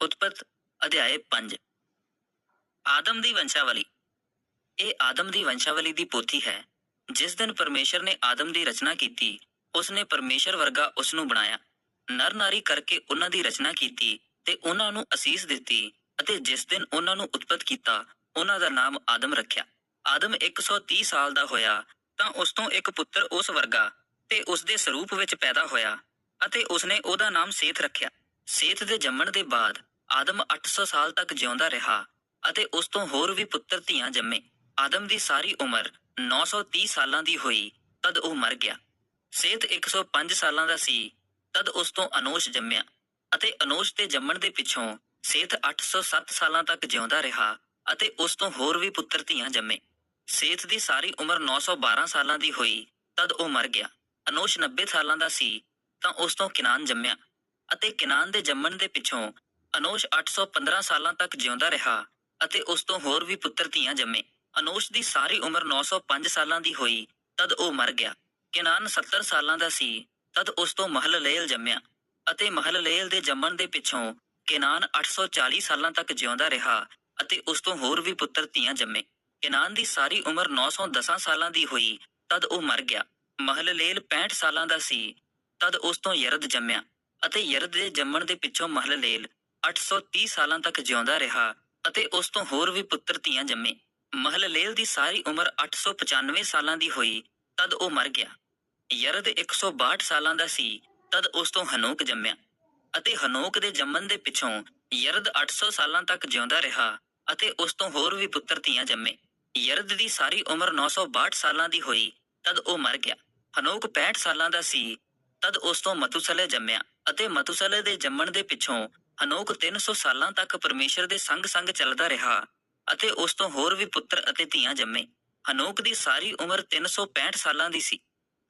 ਉਤਪਤ ਅਧਿਆਇ 5 ਆਦਮ ਦੀ ਵੰਸ਼ਾਵਲੀ। ਇਹ ਆਦਮ ਦੀ ਵੰਸ਼ਾਵਲੀ ਦੀ ਪੋਥੀ ਹੈ, ਜਿਸ ਦਿਨ ਪਰਮੇਸ਼ਰ ਨੇ ਆਦਮ ਦੀ ਰਚਨਾ ਕੀਤੀ ਉਸ ਨੇ ਪਰਮੇਸ਼ਰ ਵਰਗਾ ਉਸ ਨੂੰ ਬਣਾਇਆ। ਨਰ ਨਾਰੀ ਕਰਕੇ ਉਹਨਾਂ ਦੀ ਰਚਨਾ ਕੀਤੀ ਤੇ ਉਹਨਾਂ ਨੂੰ ਅਸੀਸ ਦਿੱਤੀ ਅਤੇ ਜਿਸ ਦਿਨ ਉਹਨਾਂ ਨੂੰ ਉਤਪਤ ਕੀਤਾ, ਉਹਨਾਂ ਦਾ ਨਾਮ ਆਦਮ ਰੱਖਿਆ। ਆਦਮ 130 ਸਾਲ ਦਾ ਹੋਇਆ, ਤਾਂ ਉਸ ਤੋਂ ਇੱਕ ਪੁੱਤਰ ਉਸ ਵਰਗਾ ਤੇ ਉਸ ਦੇ ਸਰੂਪ ਵਿੱਚ ਪੈਦਾ ਹੋਇਆ ਅਤੇ ਉਸਨੇ ਉਹਦਾ ਨਾਮ ਸੇਤ ਰੱਖਿਆ। ਸੇਤ ਦੇ ਜੰਮਣ ਦੇ ਬਾਅਦ ਆਦਮ ਅੱਠ ਸੌ ਸਾਲ ਤੱਕ ਜਿਉਂਦਾ ਰਿਹਾ ਅਤੇ ਉਸ ਤੋਂ ਹੋਰ ਵੀ ਪੁੱਤਰ ਧੀਆਂ ਜੰਮੇ। ਆਦਮ ਦੀ ਸਾਰੀ ਉਮਰ 930 ਸਾਲਾਂ ਦੀ ਹੋਈ, ਤਦ ਉਹ ਮਰ ਗਿਆ। ਸੇਤ 105 ਸਾਲਾਂ ਦਾ ਸੀ, ਤਦ ਉਸ ਤੋਂ ਅਨੋਸ਼ ਜੰਮਿਆ ਅਤੇ ਅਨੋਸ਼ ਦੇ ਜੰਮਣ ਦੇ ਪਿੱਛੋਂ ਸੇਤ 807 ਸਾਲਾਂ ਤੱਕ ਜਿਉਂਦਾ ਰਿਹਾ ਅਤੇ ਉਸ ਤੋਂ ਹੋਰ ਵੀ ਪੁੱਤਰ ਧੀਆਂ ਜੰਮੇ। ਸੇਤ ਦੀ ਸਾਰੀ ਉਮਰ 912 ਸਾਲਾਂ ਦੀ ਹੋਈ, ਤਦ ਉਹ ਮਰ ਗਿਆ। ਅਨੋਸ਼ 90 ਸਾਲਾਂ ਦਾ ਸੀ, ਤਾਂ ਉਸ ਤੋਂ ਕਿਨਾਨ ਜੰਮਿਆ ਅਤੇ ਕਿਨਾਨ ਦੇ ਜੰਮਣ ਦੇ ਪਿੱਛੋਂ ਅਨੋਸ਼ 815 ਸਾਲਾਂ ਤੱਕ ਜਿਉਂਦਾ ਰਿਹਾ ਅਤੇ ਉਸ ਤੋਂ ਹੋਰ ਵੀ ਪੁੱਤਰ ਧੀਆਂ ਜੰਮੇ। ਅਨੋਸ਼ ਦੀ ਸਾਰੀ ਉਮਰ 905 ਸਾਲਾਂ ਦੀ ਹੋਈ, ਤਦ ਉਹ ਮਰ ਗਿਆ। ਕਿਨਾਨ 70 ਸਾਲਾਂ ਦਾ ਸੀ, ਤਦ ਉਸ ਤੋਂ ਮਹਲਲੇਲ ਜੰਮਿਆ ਅਤੇ ਮਹਲਲੇਲ ਦੇ ਜੰਮਣ ਦੇ ਪਿੱਛੋਂ ਕਿਨਾਨ 840 ਸਾਲਾਂ ਤੱਕ ਜਿਉਂਦਾ ਰਿਹਾ ਅਤੇ ਉਸ ਤੋਂ ਹੋਰ ਵੀ ਪੁੱਤਰ ਧੀਆਂ ਜੰਮੇ। ਕਿਨਾਨ ਦੀ ਸਾਰੀ ਉਮਰ 910 ਸਾਲਾਂ ਦੀ ਹੋਈ, ਤਦ ਉਹ ਮਰ ਗਿਆ। ਮਹਲਲੇਲ 65 ਸਾਲਾਂ ਦਾ ਸੀ, ਤਦ ਉਸ ਤੋਂ ਯਰਦ ਜੰਮਿਆ ਅਤੇ ਯਰਦ ਦੇ ਜੰਮਣ ਦੇ ਪਿੱਛੋਂ ਮਹਲਲੇਲ 830 ਸਾਲਾਂ ਤੱਕ ਜਿਉਂਦਾ ਰਿਹਾ ਅਤੇ ਉਸ ਤੋਂ ਹੋਰ ਵੀ ਪੁੱਤਰ ਧੀਆਂ ਜੰਮੇ। ਮਹਲਲੇਲ ਦੀ ਸਾਰੀ ਉਮਰ 895 ਸਾਲਾਂ ਦੀ ਹੋਈ, ਤਦ ਉਹ ਮਰ ਗਿਆ। ਯਰਦ 162 ਸਾਲਾਂ ਦਾ ਸੀ, ਤਦ ਉਸ ਤੋਂ ਹਨੋਕ ਜੰਮਿਆ ਅਤੇ ਹਨੋਕ ਦੇ ਜੰਮਣ ਦੇ ਪਿੱਛੋਂ ਯਰਦ 800 ਸਾਲਾਂ ਤੱਕ ਜਿਉਂਦਾ ਰਿਹਾ ਅਤੇ ਉਸ ਤੋਂ ਹੋਰ ਵੀ ਪੁੱਤਰ ਧੀਆਂ ਜੰਮੇ। ਯਰਦ ਦੀ ਸਾਰੀ ਉਮਰ 962 ਸਾਲਾਂ ਦੀ ਹੋਈ, ਤਦ ਉਹ ਮਰ ਗਿਆ। ਹਨੋਕ 65 ਸਾਲਾਂ ਦਾ ਸੀ, ਤਦ ਉਸ ਤੋਂ ਮਤੂਸਲੇ ਜੰਮਿਆ ਅਤੇ ਮਤੂਸਲੇ ਦੇ ਜੰਮਣ ਦੇ ਪਿੱਛੋਂ ਹਨੋਕ 300 ਸਾਲਾਂ ਤੱਕ ਪਰਮੇਸ਼ਰ ਦੇ ਸੰਗ-ਸੰਗ ਚੱਲਦਾ ਰਿਹਾ ਅਤੇ ਉਸ ਤੋਂ ਹੋਰ ਵੀ ਪੁੱਤਰ ਅਤੇ ਧੀਆਂ ਜੰਮੇ। ਹਨੋਕ ਦੀ ਸਾਰੀ ਉਮਰ 365 ਸਾਲਾਂ ਦੀ ਸੀ।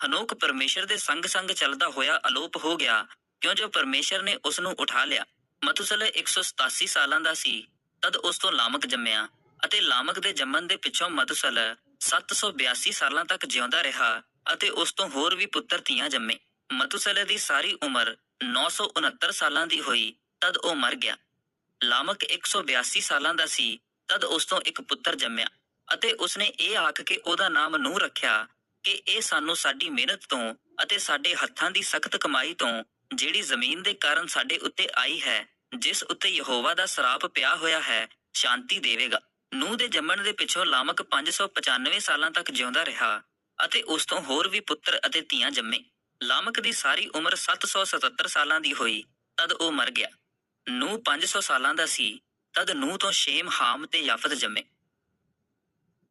ਹਨੋਕ ਪਰਮੇਸ਼ਰ ਦੇ ਸੰਗ-ਸੰਗ ਚੱਲਦਾ ਹੋਇਆ ਅਲੋਪ ਹੋ ਗਿਆ ਕਿਉਂ ਜੋ ਪਰਮੇਸ਼ਰ ਨੇ ਉਸ ਨੂੰ ਉਠਾ ਲਿਆ। ਮਤੂਸਲੇ 187 ਸਾਲਾਂ ਦਾ ਸੀ, ਤਦ ਉਸ ਤੋਂ ਲਾਮਕ ਜੰਮਿਆ ਅਤੇ ਲਾਮਕ ਦੇ ਜੰਮਣ ਦੇ ਪਿੱਛੋਂ ਮਤੂਸਲ 782 ਸਾਲਾਂ ਤੱਕ ਜਿਉਂਦਾ ਰਿਹਾ ਅਤੇ ਉਸ ਤੋਂ ਹੋਰ ਵੀ ਪੁੱਤਰ ਧੀਆਂ ਜੰਮੇ। ਮਤੂਸਲੇ ਦੀ ਸਾਰੀ ਉਮਰ 969 ਸਾਲਾਂ ਦੀ ਹੋਈ ਤਦ ਉਹ ਮਰ ਗਿਆ। ਲਾਮਕ 182 ਸਾਲਾਂ ਦਾ ਸੀ, ਤਦ ਉਸ ਤੋਂ ਇੱਕ ਪੁੱਤਰ ਜੰਮਿਆ ਅਤੇ ਉਸਨੇ ਇਹ ਆਖ ਕੇ ਉਹਦਾ ਨਾਮ ਨੂੰ ਰੱਖਿਆ ਕਿ ਇਹ ਸਾਨੂੰ ਸਾਡੀ ਮਿਹਨਤ ਤੋਂ ਅਤੇ ਸਾਡੇ ਹੱਥਾਂ ਦੀ ਸਖਤ ਕਮਾਈ ਤੋਂ ਜਿਹੜੀ ਜ਼ਮੀਨ ਦੇ ਕਾਰਨ ਸਾਡੇ ਉੱਤੇ ਆਈ ਹੈ, ਜਿਸ ਉੱਤੇ ਯਹੋਵਾ ਦਾ ਸਰਾਪ ਪਿਆ ਹੋਇਆ ਹੈ, ਸ਼ਾਂਤੀ ਦੇਵੇਗਾ। ਨੂਹ ਦੇ ਜੰਮਣ ਦੇ ਪਿੱਛੋਂ ਲਾਮਕ 595 ਸਾਲਾਂ ਤੱਕ ਜਿਉਂਦਾ ਰਿਹਾ ਅਤੇ ਉਸ ਤੋਂ ਹੋਰ ਵੀ ਪੁੱਤਰ ਅਤੇ ਧੀਆਂ ਜੰਮੇ। ਲਾਮਕ ਦੀ ਸਾਰੀ ਉਮਰ 777 ਸਾਲਾਂ ਦੀ ਹੋਈ, ਤਦ ਉਹ ਮਰ ਗਿਆ। ਨੂੰਹ ਪੰਜ ਸੌ ਸਾਲਾਂ ਦਾ ਸੀ ਤਦ ਨੂੰਹ ਤੋਂ ਸ਼ੇਮ ਹਾਮ ਤੇ ਯਾਫਤ ਜੰਮੇ।